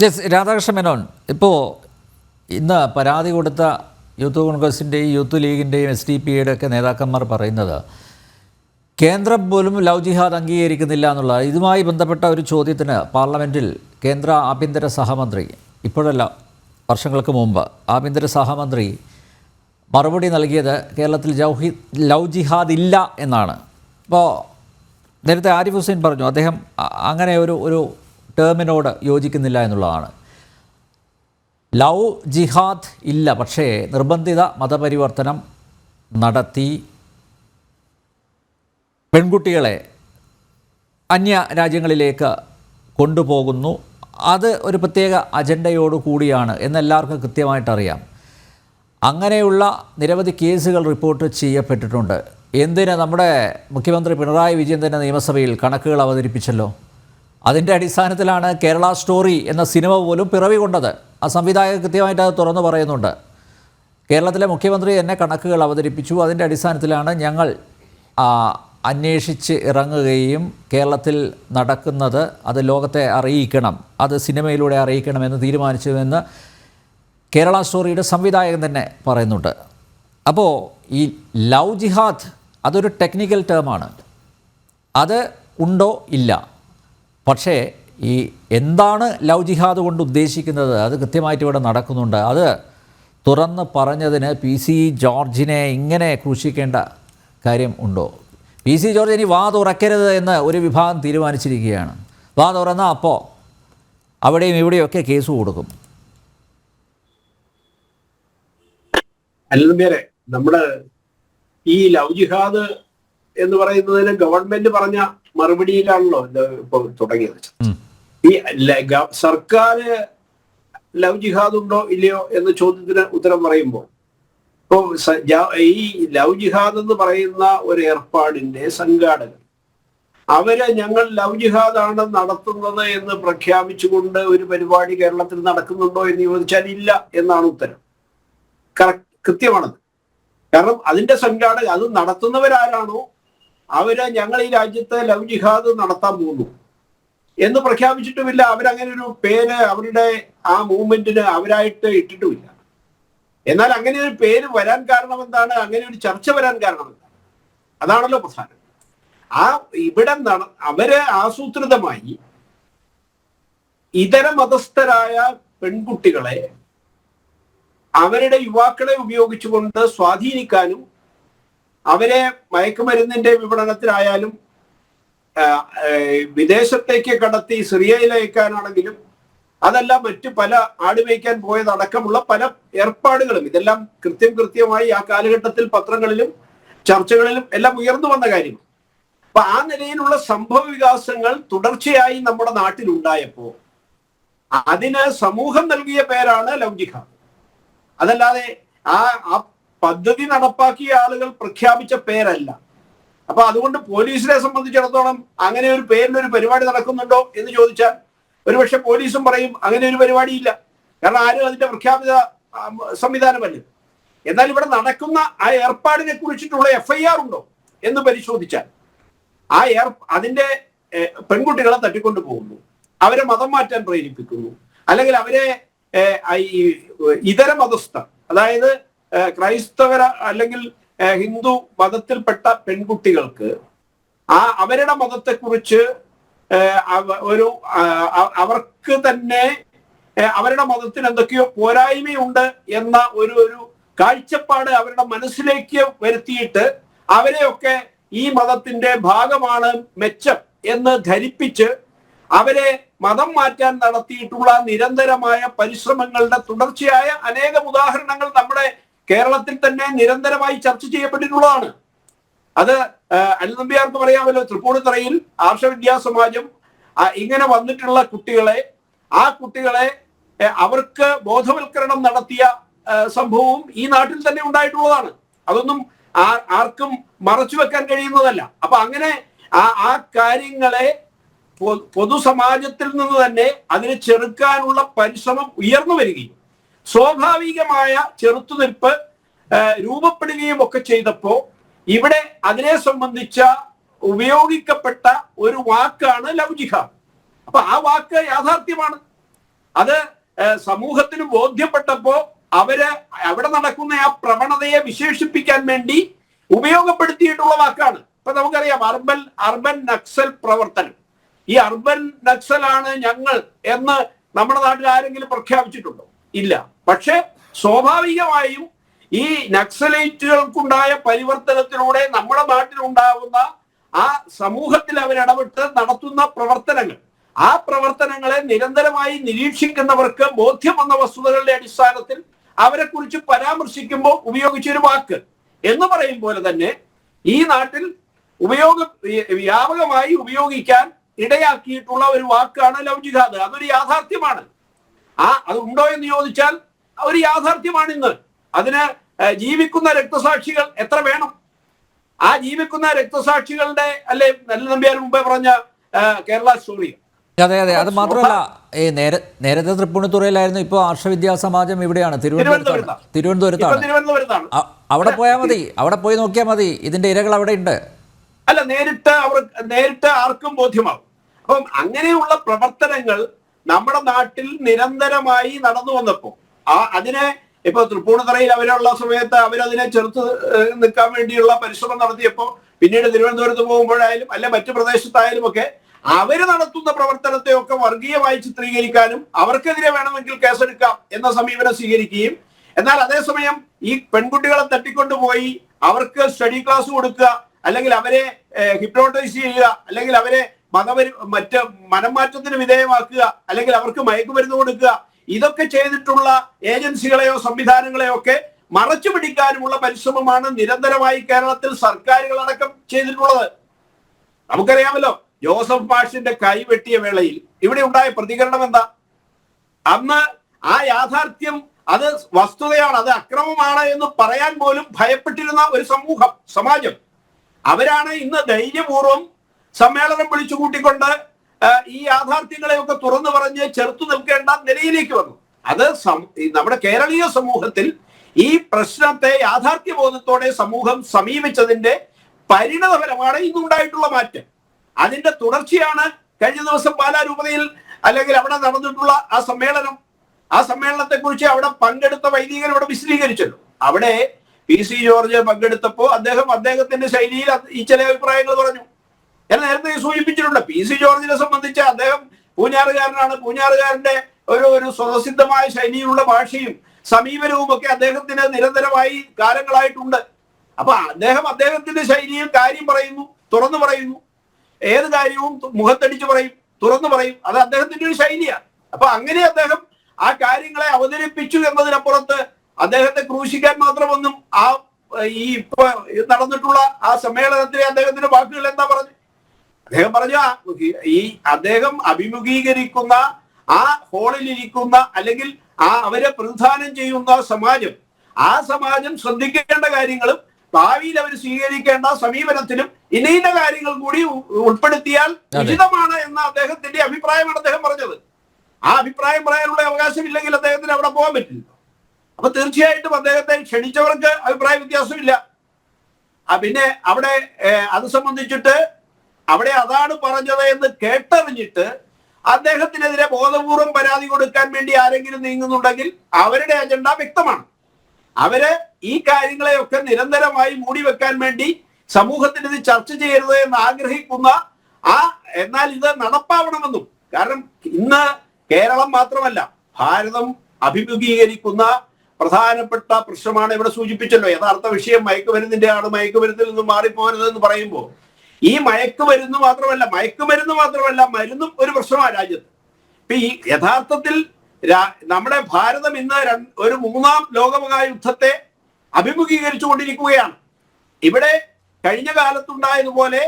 Yes Radhakrishna Menon ഇപ്പോൾ ഇന്ന് പരാതി കൊടുത്ത യൂത്ത് കോൺഗ്രസിന്റെയും യൂത്ത് ലീഗിന്റെയും എസ് ഡി പി യുടെ ഒക്കെ നേതാക്കന്മാർ പറയുന്നത് കേന്ദ്രം പോലും ലവ് ജിഹാദ് അംഗീകരിക്കുന്നില്ല എന്നുള്ള ഇതുമായി ബന്ധപ്പെട്ട ഒരു ചോദ്യത്തിന് പാർലമെന്റിൽ കേന്ദ്ര ആഭ്യന്തര സഹമന്ത്രി ഇപ്പോഴല്ല വർഷങ്ങൾക്ക് മുമ്പ് ആഭ്യന്തര സഹമന്ത്രി മറുപടി നൽകിയത് കേരളത്തിൽ ജൗഹി ലവ് ജിഹാദ് ഇല്ല എന്നാണ്. ഇപ്പോൾ നേരത്തെ ആരിഫ് ഹുസൈൻ പറഞ്ഞു. അദ്ദേഹം അങ്ങനെ ഒരു ഒരു ടേമിനോട് യോജിക്കുന്നില്ല എന്നുള്ളതാണ്. ലവ് ജിഹാദ് ഇല്ല പക്ഷേ നിർബന്ധിത മതപരിവർത്തനം നടത്തി പെൺകുട്ടികളെ അന്യ രാജ്യങ്ങളിലേക്ക് കൊണ്ടുപോകുന്നു. അത് ഒരു പ്രത്യേക അജണ്ടയോടു കൂടിയാണ് എന്നെല്ലാവർക്കും കൃത്യമായിട്ടറിയാം. അങ്ങനെയുള്ള നിരവധി കേസുകൾ റിപ്പോർട്ട് ചെയ്യപ്പെട്ടിട്ടുണ്ട്. എന്തിന് നമ്മുടെ മുഖ്യമന്ത്രി പിണറായി വിജയൻ തന്നെ നിയമസഭയിൽ കണക്കുകൾ അവതരിപ്പിച്ചല്ലോ? അതിന്റെ അടിസ്ഥാനത്തിലാണ് കേരള സ്റ്റോറി എന്ന സിനിമ പോലും പിറവി കൊണ്ടത്. ആ സംവിധായകർ കൃത്യമായിട്ട് അത് തുറന്നു പറയുന്നുണ്ട്. കേരളത്തിലെ മുഖ്യമന്ത്രി തന്നെ കണക്കുകൾ അവതരിപ്പിച്ചു. അതിന്റെ അടിസ്ഥാനത്തിലാണ് ഞങ്ങൾ അന്വേഷിച്ച് ഇറങ്ങുകയും കേരളത്തിൽ നടക്കുന്നത് അത് ലോകത്തെ അറിയിക്കണം അത് സിനിമയിലൂടെ അറിയിക്കണമെന്ന് തീരുമാനിച്ചുവെന്ന് കേരള സ്റ്റോറിയുടെ സംവിധായകൻ തന്നെ പറയുന്നുണ്ട്. അപ്പോൾ ഈ ലവ് ജിഹാദ് അതൊരു ടെക്നിക്കൽ ടേമാണ്. അത് ഉണ്ടോ ഇല്ല? പക്ഷേ ഈ എന്താണ് ലവ് ജിഹാദ് കൊണ്ട് ഉദ്ദേശിക്കുന്നത്? അത് കൃത്യമായിട്ട് ഇവിടെ നടക്കുന്നുണ്ട്. അത് തുറന്ന് പറഞ്ഞതിന് പി സി ജോർജിനെ ഇങ്ങനെ ക്രൂശിക്കേണ്ട കാര്യം ഉണ്ടോ? പി സി ജോർജ് ഇനി വാ തുറക്കരുത് എന്ന് ഒരു വിഭാഗം തീരുമാനിച്ചിരിക്കുകയാണ്. വാ തുറന്നാൽ അപ്പോൾ അവിടെയും ഇവിടെയൊക്കെ കേസ് കൊടുക്കും. അല്ലെന്നേരെ നമ്മുടെ ഈ ലവ് ജിഹാദ് എന്ന് പറയുന്നതിന് ഗവൺമെന്റ് പറഞ്ഞ മറുപടിയിലാണല്ലോ ഇപ്പൊ തുടങ്ങിയത്. ഈ സർക്കാര് സർക്കാർ ലവ് ജിഹാദ് ഉണ്ടോ ഇല്ലയോ എന്ന ചോദ്യത്തിന് ഉത്തരം പറയുമ്പോൾ ഇപ്പൊ ഈ ലവ് ജിഹാദ് എന്ന് പറയുന്ന ഒരു ഏർപ്പാടിന്റെ സംഘാടകർ അവർ ഞങ്ങൾ ലവ് ജിഹാദാണ് നടത്തുന്നത് എന്ന് പ്രഖ്യാപിച്ചുകൊണ്ട് ഒരു പരിപാടി കേരളത്തിൽ നടക്കുന്നുണ്ടോ എന്ന് ചോദിച്ചാൽ ഇല്ല എന്നാണ് ഉത്തരം. കറക്റ്റ് കൃത്യമാണത്. കാരണം അതിന്റെ സംഘാടകർ അത് നടത്തുന്നവരാരാണോ അവർ ഞങ്ങൾ ഈ രാജ്യത്ത് ലവ് ജിഹാദ് നടത്താൻ പോകുന്നു. എന്ന് പ്രഖ്യാപിച്ചിട്ടുമില്ല. അവരങ്ങനെ ഒരു പേര് അവരുടെ ആ മൂവ്മെന്റിന് അവരായിട്ട് ഇട്ടിട്ടുമില്ല. എന്നാൽ അങ്ങനെ ഒരു പേര് വരാൻ കാരണം എന്താണ്? അങ്ങനെ ഒരു ചർച്ച വരാൻ കാരണം എന്താണ്? അതാണല്ലോ പ്രധാനം. ആ ഇവിടെ അവർ ആസൂത്രിതമായി ഇതര മതസ്ഥരായ പെൺകുട്ടികളെ അവരുടെ യുവാക്കളെ ഉപയോഗിച്ചുകൊണ്ട് സ്വാധീനിക്കാനും അവരെ മയക്കുമരുന്നിന്റെ ഏ, വിദേശത്തേക്ക് കടത്തി സിറിയയിൽ അയക്കാനാണെങ്കിലും അതല്ല മറ്റു പല ആടുമേയ്ക്കാൻ പോയതടക്കമുള്ള പല ഏർപ്പാടുകളും. ഇതെല്ലാം കൃത്യം കൃത്യമായി ആ കാലഘട്ടത്തിൽ പത്രങ്ങളിലും ചർച്ചകളിലും എല്ലാം ഉയർന്നു വന്ന കാര്യം അപ്പൊ ആ നിലയിലുള്ള സംഭവ വികാസങ്ങൾ തുടർച്ചയായി നമ്മുടെ നാട്ടിൽ ഉണ്ടായപ്പോ അതിന് സമൂഹം നൽകിയ പേരാണ് ലൗകിക. അതല്ലാതെ ആ പദ്ധതി നടപ്പാക്കിയ ആളുകൾ പ്രഖ്യാപിച്ച പേരല്ല. അപ്പൊ അതുകൊണ്ട് പോലീസിനെ സംബന്ധിച്ചിടത്തോളം അങ്ങനെ ഒരു പേരിലൊരു പരിപാടി നടക്കുന്നുണ്ടോ എന്ന് ചോദിച്ചാൽ ഒരുപക്ഷെ പോലീസും പറയും അങ്ങനെ ഒരു പരിപാടിയില്ല. കാരണം ആരും അതിന്റെ പ്രഖ്യാപിത സംവിധാനമല്ല. എന്നാൽ ഇവിടെ നടക്കുന്ന ആ ഏർപ്പാടിനെ കുറിച്ചിട്ടുള്ള എഫ്ഐആർ ഉണ്ടോ എന്ന് പരിശോധിച്ചാൽ ആ ഏർ അതിന്റെ പെൺകുട്ടികളെ തട്ടിക്കൊണ്ടു പോകുന്നു. അവരെ മതം മാറ്റാൻ പ്രേരിപ്പിക്കുന്നു. അല്ലെങ്കിൽ അവരെ ഈ ഇതര മതസ്ഥ അതായത് ക്രൈസ്തവര അല്ലെങ്കിൽ ഹിന്ദു മതത്തിൽപ്പെട്ട പെൺകുട്ടികൾക്ക് ആ അവരുടെ മതത്തെക്കുറിച്ച് കുറിച്ച് ഒരു അവർക്ക് തന്നെ അവരുടെ മതത്തിന് എന്തൊക്കെയോ പോരായ്മയുണ്ട് എന്ന ഒരു ഒരു കാഴ്ചപ്പാട് അവരുടെ മനസ്സിലേക്ക് വരുത്തിയിട്ട് അവരെയൊക്കെ ഈ മതത്തിന്റെ ഭാഗമാണ് മെച്ചം എന്ന് ധരിപ്പിച്ച് അവരെ മതം മാറ്റാൻ നടത്തിയിട്ടുള്ള നിരന്തരമായ പരിശ്രമങ്ങളുടെ തുടർച്ചയായ അനേകം ഉദാഹരണങ്ങൾ നമ്മുടെ കേരളത്തിൽ തന്നെ നിരന്തരമായി ചർച്ച ചെയ്യപ്പെട്ടിട്ടുള്ളതാണ്. അത് അനുനമ്പിയാർക്ക് പറയാമല്ലോ തൃപ്പൂണിത്തറയിൽ ആർഷവിദ്യാസമാജം ഇങ്ങനെ വന്നിട്ടുള്ള കുട്ടികളെ ആ കുട്ടികളെ അവർക്ക് ബോധവൽക്കരണം നടത്തിയ സംഭവവും ഈ നാട്ടിൽ തന്നെ ഉണ്ടായിട്ടുള്ളതാണ്. അതൊന്നും ആർക്കും മറച്ചു വെക്കാൻ കഴിയുന്നതല്ല. അപ്പൊ അങ്ങനെ ആ ആ കാര്യങ്ങളെ പൊതുസമാജത്തിൽ നിന്ന് തന്നെ അതിനെ ചെറുക്കാനുള്ള പരിശ്രമം ഉയർന്നു വരികയും സ്വാഭാവികമായ ചെറുത്തുനിൽപ്പ് രൂപപ്പെടുകയും ഒക്കെ ചെയ്തപ്പോ ഇവിടെ അതിനെ സംബന്ധിച്ച ഉപയോഗിക്കപ്പെട്ട ഒരു വാക്കാണ് ലവ് ജിഹാദ് അപ്പൊ ആ വാക്ക് യാഥാർത്ഥ്യമാണ്. അത് സമൂഹത്തിന് ബോധ്യപ്പെട്ടപ്പോ അവർ അവിടെ നടക്കുന്ന ആ പ്രവണതയെ വിശേഷിപ്പിക്കാൻ വേണ്ടി ഉപയോഗപ്പെടുത്തിയിട്ടുള്ള വാക്കാണ്. ഇപ്പൊ നമുക്കറിയാം അർബൻ അർബൻ നക്സൽ പ്രവർത്തനം. ഈ അർബൻ നക്സലാണ് ഞങ്ങൾ എന്ന് നമ്മുടെ നാട്ടിൽ ആരെങ്കിലും പ്രഖ്യാപിച്ചിട്ടുണ്ടോ? ഇല്ല. പക്ഷെ സ്വാഭാവികമായും ഈ നക്സലൈറ്റുകൾക്കുണ്ടായ പരിവർത്തനത്തിലൂടെ നമ്മുടെ നാട്ടിലുണ്ടാകുന്ന ആ സമൂഹത്തിൽ അവരിടപെട്ട് നടത്തുന്ന പ്രവർത്തനങ്ങൾ ആ പ്രവർത്തനങ്ങളെ നിരന്തരമായി നിരീക്ഷിക്കുന്നവർക്ക് ബോധ്യം വന്ന വസ്തുതകളുടെ അടിസ്ഥാനത്തിൽ അവരെ കുറിച്ച് പരാമർശിക്കുമ്പോൾ ഉപയോഗിച്ചൊരു വാക്ക് എന്ന് പറയും പോലെ തന്നെ ഈ നാട്ടിൽ ഉപയോഗ വ്യാപകമായി ഉപയോഗിക്കാൻ ഇടയാക്കിയിട്ടുള്ള ഒരു വാക്കാണ് ലവ് അതൊരു യാഥാർത്ഥ്യമാണ്. ആ അത് ഉണ്ടോ എന്ന് ചോദിച്ചാൽ ഒരു യാഥാർത്ഥ്യമാണ് ഇന്ന് അതിന് ജീവിക്കുന്ന രക്തസാക്ഷികൾ എത്ര വേണം? ആ ജീവിക്കുന്ന രക്തസാക്ഷികളുടെ അല്ലെ നല്ല നമ്പ്യാർ മുമ്പേ പറഞ്ഞ കേരള സ്റ്റോറി. അതെ അതെ അത് മാത്രമല്ല ഈ നേരെ നേരത്തെ തൃപ്പൂണിത്തുറയിലായിരുന്നു ഇപ്പോൾ ആർഷവിദ്യാ സമാജം ഇവിടെയാണ് തിരുവനന്തപുരത്താണ്. തിരുവനന്തപുരത്താണ്. അവിടെ പോയാൽ മതി അവിടെ പോയി നോക്കിയാൽ മതി ഇതിന്റെ ഇരകൾ അവിടെ ഉണ്ട്. അല്ല നേരിട്ട് അവർ നേരിട്ട് ആർക്കും ബോധ്യമാവും. അപ്പം അങ്ങനെയുള്ള പ്രവർത്തനങ്ങൾ നമ്മുടെ നാട്ടിൽ നിരന്തരമായി നടന്നു വന്നപ്പോ ആ അതിനെ ഇപ്പൊ തൃപ്പൂണിത്തറയിൽ അവരുള്ള സമയത്ത് അവരതിനെ ചെറുത്ത് നിൽക്കാൻ വേണ്ടിയുള്ള പരിശ്രമം നടത്തിയപ്പോ പിന്നീട് തിരുവനന്തപുരത്ത് പോകുമ്പോഴായാലും അല്ലെ മറ്റു പ്രദേശത്തായാലും ഒക്കെ അവർ നടത്തുന്ന പ്രവർത്തനത്തെ ഒക്കെ വർഗീയമായി ചിത്രീകരിക്കാനും അവർക്കെതിരെ വേണമെങ്കിൽ കേസെടുക്കാം എന്ന സമീപനം സ്വീകരിക്കുകയും എന്നാൽ അതേസമയം ഈ പെൺകുട്ടികളെ തട്ടിക്കൊണ്ടുപോയി അവർക്ക് സ്റ്റഡി ക്ലാസ് കൊടുക്കുക അല്ലെങ്കിൽ അവരെ ഹിപ്നോട്ടൈസ് ചെയ്യുക അല്ലെങ്കിൽ അവരെ മതപരി മറ്റ് മനംമാറ്റത്തിന് വിധേയമാക്കുക അല്ലെങ്കിൽ അവർക്ക് മയക്കുമരുന്ന് കൊടുക്കുക ഇതൊക്കെ ചെയ്തിട്ടുള്ള ഏജൻസികളെയോ സംവിധാനങ്ങളെയോ ഒക്കെ മറച്ചു പിടിക്കാനുമുള്ള പരിശ്രമമാണ് നിരന്തരമായി കേരളത്തിൽ സർക്കാരുകൾ അടക്കം ചെയ്തിട്ടുള്ളത്. നമുക്കറിയാമല്ലോ ജോസഫ് പാഷിന്റെ കൈ വെട്ടിയ വേളയിൽ ഇവിടെ ഉണ്ടായ പ്രതികരണം എന്താ? അന്ന് ആ യാഥാർത്ഥ്യം അത് വസ്തുതയാണ് അത് അക്രമമാണ് എന്ന് പറയാൻ പോലും ഭയപ്പെട്ടിരുന്ന ഒരു സമൂഹം സമാജം. അവരാണ് ഇന്ന് ധൈര്യപൂർവം സമ്മേളനം വിളിച്ചു കൂട്ടിക്കൊണ്ട് ഈ യാഥാർത്ഥ്യങ്ങളെയൊക്കെ തുറന്നു പറഞ്ഞ് ചെറുത്തു നിൽക്കേണ്ട നിലയിലേക്ക് വന്നു. അത് നമ്മുടെ കേരളീയ സമൂഹത്തിൽ ഈ പ്രശ്നത്തെ യാഥാർത്ഥ്യബോധത്തോടെ സമൂഹം സമീപിച്ചതിന്റെ പരിണതഫലമാണ് ഇന്നുണ്ടായിട്ടുള്ള മാറ്റം. അതിന്റെ തുടർച്ചയാണ് കഴിഞ്ഞ ദിവസം പാലാരൂപതയിൽ അല്ലെങ്കിൽ അവിടെ നടന്നിട്ടുള്ള ആ സമ്മേളനം. ആ സമ്മേളനത്തെ കുറിച്ച് അവിടെ പങ്കെടുത്ത വൈദികൻ ഇവിടെ വിശദീകരിച്ചല്ലോ. അവിടെ പി സി ജോർജ് പങ്കെടുത്തപ്പോ അദ്ദേഹം അദ്ദേഹത്തിന്റെ ശൈലിയിൽ ഈ ചില അഭിപ്രായങ്ങൾ പറഞ്ഞു. ഞാൻ നേരത്തെ സൂചിപ്പിച്ചിട്ടുണ്ട്. പി സി ജോർജിനെ സംബന്ധിച്ച് അദ്ദേഹം പൂഞ്ഞാറുകാരനാണ്. പൂഞ്ഞാറുകാരന്റെ ഒരു ഒരു സ്വതസിദ്ധമായ ശൈലിയിലുള്ള ഭാഷയും സമീപനവും ഒക്കെ അദ്ദേഹത്തിന് നിരന്തരമായി കാലങ്ങളായിട്ടുണ്ട്. അപ്പൊ അദ്ദേഹം അദ്ദേഹത്തിന്റെ ശൈലിയിൽ കാര്യം പറയുന്നു തുറന്നു പറയുന്നു. ഏത് കാര്യവും മുഖത്തടിച്ചു പറയും തുറന്നു പറയും. അത് അദ്ദേഹത്തിന്റെ ഒരു ശൈലിയാണ്. അപ്പൊ അങ്ങനെ അദ്ദേഹം ആ കാര്യങ്ങളെ അവതരിപ്പിച്ചു എന്നതിനപ്പുറത്ത് അദ്ദേഹത്തെ ക്രൂശിക്കാൻ മാത്രമൊന്നും ആ ഈ ഇപ്പൊ നടന്നിട്ടുള്ള ആ സമ്മേളനത്തിലെ അദ്ദേഹത്തിന്റെ വാക്കുകൾ എന്താ പറഞ്ഞു? അദ്ദേഹം പറഞ്ഞു ആ, ഈ അദ്ദേഹം അഭിമുഖീകരിക്കുന്ന ആ ഹോളിലിരിക്കുന്ന അല്ലെങ്കിൽ ആ അവരെ പ്രതിദാനം ചെയ്യുന്ന സമാജം ആ സമാജം ശ്രദ്ധിക്കേണ്ട കാര്യങ്ങളും ഭാവിയിൽ അവർ സ്വീകരിക്കേണ്ട സമീപനത്തിലും ഇന്ന ഇന്ന കാര്യങ്ങൾ കൂടി ഉൾപ്പെടുത്തിയാൽ. ഉചിതമാണ് എന്ന അദ്ദേഹത്തിന്റെ അഭിപ്രായമാണ് അദ്ദേഹം പറഞ്ഞത്. ആ അഭിപ്രായം പറയാനുള്ള അവകാശമില്ലെങ്കിൽ അദ്ദേഹത്തിന് അവിടെ പോകാൻ പറ്റില്ല അപ്പൊ തീർച്ചയായിട്ടും അദ്ദേഹത്തെ ക്ഷണിച്ചവർക്ക് അഭിപ്രായ വ്യത്യാസമില്ല. ആ പിന്നെ അവിടെ അത് സംബന്ധിച്ചിട്ട് അവിടെ അതാണ് പറഞ്ഞത് എന്ന് കേട്ടറിഞ്ഞിട്ട് അദ്ദേഹത്തിനെതിരെ ബോധപൂർവം പരാതി കൊടുക്കാൻ വേണ്ടി ആരെങ്കിലും നീങ്ങുന്നുണ്ടെങ്കിൽ അവരുടെ അജണ്ട വ്യക്തമാണ്. അവർ ഈ കാര്യങ്ങളെയൊക്കെ നിരന്തരമായി മൂടി വെക്കാൻ വേണ്ടി സമൂഹത്തിന് ഇത് ചർച്ച ചെയ്യരുത് എന്ന് ആഗ്രഹിക്കുന്ന ആ എന്നാൽ ഇത് നടപ്പാവണമെന്നും. കാരണം ഇന്ന് കേരളം മാത്രമല്ല ഭാരതം അഭിമുഖീകരിക്കുന്ന പ്രധാനപ്പെട്ട പ്രശ്നമാണ് ഇവിടെ സൂചിപ്പിച്ചല്ലോ. യഥാർത്ഥ വിഷയം മയക്കുമരുന്നിന്റെ ആണ് മയക്കുമരുന്നിൽ നിന്ന് മാറിപ്പോരുത് എന്ന് പറയുമ്പോൾ ഈ മയക്കുമരുന്ന് മാത്രമല്ല മയക്കുമരുന്ന് മാത്രമല്ല മരുന്നും ഒരു പ്രശ്നമാണ് രാജ്യത്ത്. ഇപ്പൊ ഈ യഥാർത്ഥത്തിൽ നമ്മുടെ ഭാരതം ഇന്ന് ഒരു മൂന്നാം ലോകമഹായുദ്ധത്തെ അഭിമുഖീകരിച്ചു കൊണ്ടിരിക്കുകയാണ്. ഇവിടെ കഴിഞ്ഞ കാലത്തുണ്ടായതുപോലെ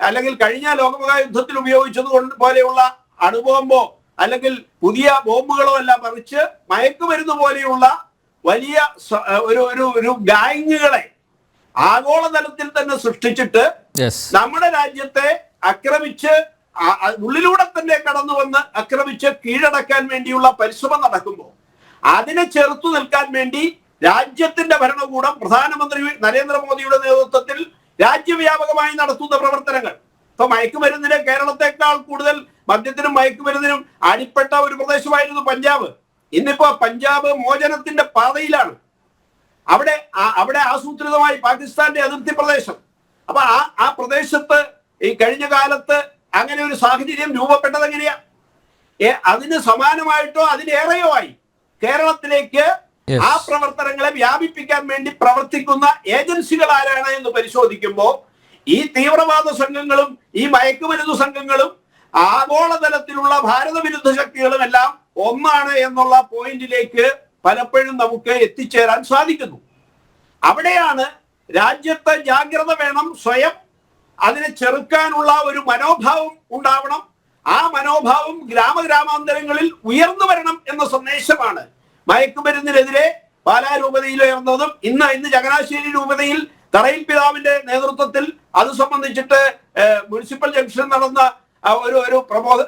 അല്ലെങ്കിൽ കഴിഞ്ഞ ലോകമഹായുദ്ധത്തിൽ ഉപയോഗിച്ചത് കൊണ്ട് പോലെയുള്ള അണുബോംബോ അല്ലെങ്കിൽ പുതിയ ബോംബുകളോ എല്ലാം മറിച്ച് മയക്കുമരുന്ന് പോലെയുള്ള വലിയ ഒരു ഒരു ഗാങ്ങുകളെ ആഗോളതലത്തിൽ തന്നെ സൃഷ്ടിച്ചിട്ട് നമ്മുടെ രാജ്യത്തെ ആക്രമിച്ച് ആ ഉള്ളിലൂടെ തന്നെ കടന്നു വന്ന് ആക്രമിച്ച് കീഴടക്കാൻ വേണ്ടിയുള്ള പരിശ്രമം നടക്കുമ്പോൾ അതിനെ ചെറുത്തു നിൽക്കാൻ വേണ്ടി രാജ്യത്തിന്റെ ഭരണകൂടം പ്രധാനമന്ത്രി നരേന്ദ്രമോദിയുടെ നേതൃത്വത്തിൽ രാജ്യവ്യാപകമായി നടത്തുന്ന പ്രവർത്തനങ്ങൾ. ഇപ്പൊ മയക്കുമരുന്നിന് കേരളത്തെക്കാൾ കൂടുതൽ മദ്യത്തിനും മയക്കുമരുന്നിനും അടിപ്പെട്ട ഒരു പ്രദേശമായിരുന്നു പഞ്ചാബ്. ഇന്നിപ്പോ പഞ്ചാബ് മോചനത്തിന്റെ പാതയിലാണ്. അവിടെ അവിടെ ആസൂത്രിതമായി പാകിസ്ഥാന്റെ അതിർത്തി പ്രദേശം. അപ്പൊ ആ ആ പ്രദേശത്ത് ഈ കഴിഞ്ഞ കാലത്ത് അങ്ങനെ ഒരു സാഹചര്യം രൂപപ്പെട്ടത് എങ്ങനെയാ? അതിന് സമാനമായിട്ടോ അതിലേറെയോ ആയി. കേരളത്തിലേക്ക് ആ പ്രവർത്തനങ്ങളെ വ്യാപിപ്പിക്കാൻ വേണ്ടി പ്രവർത്തിക്കുന്ന ഏജൻസികൾ ആരാണ് എന്ന് പരിശോധിക്കുമ്പോൾ ഈ തീവ്രവാദ സംഘങ്ങളും ഈ മയക്കുമരുന്ന് സംഘങ്ങളും ആഗോളതലത്തിലുള്ള ഭാരതവിരുദ്ധ ശക്തികളും എല്ലാം ഒന്നാണ് എന്നുള്ള പോയിന്റിലേക്ക് പലപ്പോഴും നമുക്ക് എത്തിച്ചേരാൻ സാധിക്കുന്നു. അവിടെയാണ് രാജ്യത്തെ ജാഗ്രത വേണം സ്വയം അതിനെ ചെറുക്കാനുള്ള ഒരു മനോഭാവം ഉണ്ടാവണം. ആ മനോഭാവം ഗ്രാമഗ്രാമാന്തരങ്ങളിൽ ഉയർന്നു വരണം എന്ന സന്ദേശമാണ് മയക്കുമരുന്നിനെതിരെ പാലാ രൂപതയിൽ ഉയർന്നതും ഇന്ന് ഇന്ന് ചങ്ങനാശ്ശേരി രൂപതയിൽ തറയിൽ പിതാവിന്റെ നേതൃത്വത്തിൽ അത് സംബന്ധിച്ചിട്ട് മുനിസിപ്പൽ ജംഗ്ഷൻ നടന്ന ഒരു ഒരു പ്രബോധ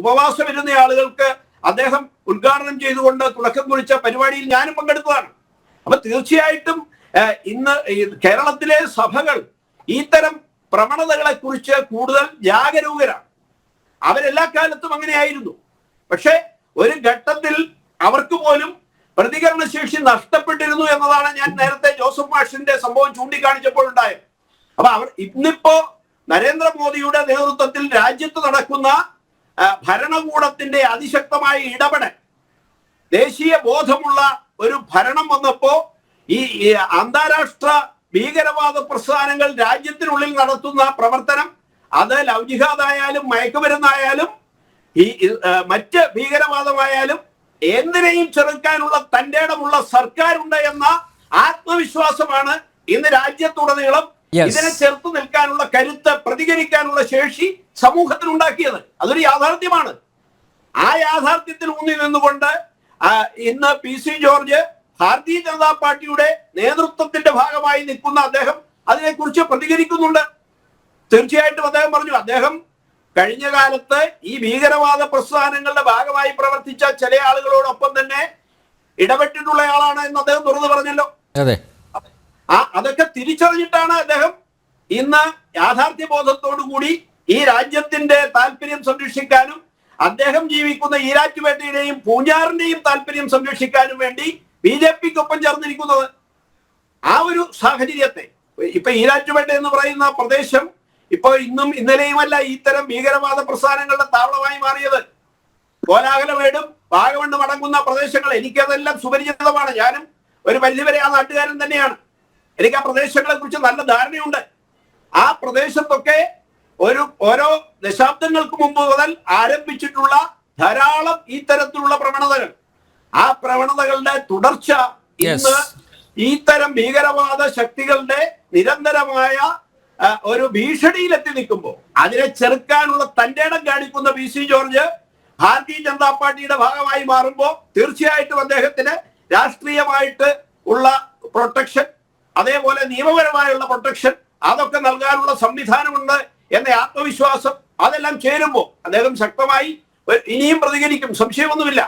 ഉപവാസം ഇരുന്ന ആളുകൾക്ക് അദ്ദേഹം ഉദ്ഘാടനം ചെയ്തുകൊണ്ട് തുടക്കം കുറിച്ച പരിപാടിയിൽ ഞാനും പങ്കെടുത്തതാണ്. അപ്പൊ തീർച്ചയായിട്ടും ഇന്ന് കേരളത്തിലെ സഭകൾ ഇത്തരം പ്രവണതകളെ കുറിച്ച് കൂടുതൽ ജാഗരൂകരാണ്. അവരെല്ലാ കാലത്തും അങ്ങനെയായിരുന്നു. പക്ഷെ ഒരു ഘട്ടത്തിൽ അവർക്ക് പോലും പ്രതികരണ ശേഷി നഷ്ടപ്പെട്ടിരുന്നു എന്നതാണ് ഞാൻ നേരത്തെ ജോസഫ് മാഷിന്റെ സംഭവം ചൂണ്ടിക്കാണിച്ചപ്പോൾ ഉണ്ടായത്. അപ്പൊ അവർ ഇന്നിപ്പോ നരേന്ദ്രമോദിയുടെ നേതൃത്വത്തിൽ രാജ്യത്ത് നടക്കുന്ന ഭരണകൂടത്തിന്റെ അതിശക്തമായ ഇടപെടൽ ദേശീയ ബോധമുള്ള ഒരു ഭരണം വന്നപ്പോ ഈ അന്താരാഷ്ട്ര ഭീകരവാദ പ്രസ്ഥാനങ്ങൾ രാജ്യത്തിനുള്ളിൽ നടത്തുന്ന പ്രവർത്തനം അത് ലൗജിഹാദായാലും ജിഹാദായാലും മയക്കുമരുന്നായാലും ഈ മറ്റ് ഭീകരവാദമായാലും എന്തിനേയും ചെറുക്കാനുള്ള തന്റെ ഇടമുള്ള സർക്കാരുണ്ട് എന്ന ആത്മവിശ്വാസമാണ് ഇന്ന് രാജ്യത്തുടനീളം. ഇതിനെ ചെറുത്ത് നിൽക്കാനുള്ള കരുത്ത് പ്രതികരിക്കാനുള്ള ശേഷി സമൂഹത്തിനുണ്ടാക്കിയത്. അതൊരു യാഥാർത്ഥ്യമാണ്. ആ യാഥാർത്ഥ്യത്തിൽ ഊന്നി നിന്നുകൊണ്ട് ഇന്ന് P C George Bharatiya Janata പാർട്ടിയുടെ നേതൃത്വത്തിന്റെ ഭാഗമായി നിൽക്കുന്ന അദ്ദേഹം അതിനെക്കുറിച്ച് പ്രതികരിക്കുന്നുണ്ട്. തീർച്ചയായിട്ടും അദ്ദേഹം പറഞ്ഞു അദ്ദേഹം കഴിഞ്ഞ കാലത്ത് ഈ ഭീകരവാദ പ്രസ്ഥാനങ്ങളുടെ ഭാഗമായി പ്രവർത്തിച്ച ചില ആളുകളോടൊപ്പം തന്നെ ഇടപെട്ടിട്ടുള്ള ആളാണ് എന്ന് അദ്ദേഹം തുറന്നു പറഞ്ഞല്ലോ. അതെ. അതൊക്കെ തിരിച്ചറിഞ്ഞിട്ടാണ് അദ്ദേഹം ഇന്ന് കൂടി ഈ രാജ്യത്തിന്റെ താല്പര്യം സംരക്ഷിക്കാനും അദ്ദേഹം ജീവിക്കുന്ന ഈരാറ്റുപേട്ടയുടെയും പൂഞ്ഞാറിന്റെയും താല്പര്യം സംരക്ഷിക്കാനും വേണ്ടി ബി ജെ പിക്കൊപ്പം ചേർന്നിരിക്കുന്നത് ആ ഒരു സാഹചര്യത്തെ. ഇപ്പൊ ഈരാറ്റുപേട്ട എന്ന് പറയുന്ന പ്രദേശം ഇപ്പൊ ഇന്നും ഇന്നലെയുമല്ല ഇത്തരം ഭീകരവാദ പ്രസ്ഥാനങ്ങളുടെ താവളമായി മാറിയത്. കോലാഹലമേടും വാഗമണ്ണും അടങ്ങുന്ന പ്രദേശങ്ങൾ എനിക്കതെല്ലാം സുപരിചിതമാണ്. ഞാനും ഒരു പരിധിവരെ ആ നാട്ടുകാരൻ തന്നെയാണ്. എനിക്ക് ആ പ്രദേശങ്ങളെ കുറിച്ച് നല്ല ധാരണയുണ്ട് ആ പ്രദേശത്തൊക്കെ ഒരു ഓരോ ദശാബ്ദങ്ങൾക്ക് മുമ്പ് മുതൽ ആരംഭിച്ചിട്ടുള്ള ധാരാളം ഈ തരത്തിലുള്ള പ്രവണതകൾ ആ പ്രവണതകളുടെ തുടർച്ച ഇന്ന്. ഈ തരം ഭീകരവാദ ശക്തികളുടെ നിരന്തരമായ ഒരു ഭീഷണിയിലെത്തി നിൽക്കുമ്പോൾ അതിനെ ചെറുക്കാനുള്ള തന്റെ ഇടം കാണിക്കുന്ന P C George Bharatiya Janata പാർട്ടിയുടെ ഭാഗമായി മാറുമ്പോൾ തീർച്ചയായിട്ടും അദ്ദേഹത്തിന് രാഷ്ട്രീയമായിട്ട് ഉള്ള പ്രൊട്ടക്ഷൻ അതേപോലെ നിയമപരമായുള്ള പ്രൊട്ടക്ഷൻ അതൊക്കെ നൽകാനുള്ള സംവിധാനമുണ്ട് എന്ന ആത്മവിശ്വാസം അതെല്ലാം ചേരുമ്പോൾ അദ്ദേഹം ശക്തമായി ഇനിയും പ്രതികരിക്കും. സംശയമൊന്നുമില്ല.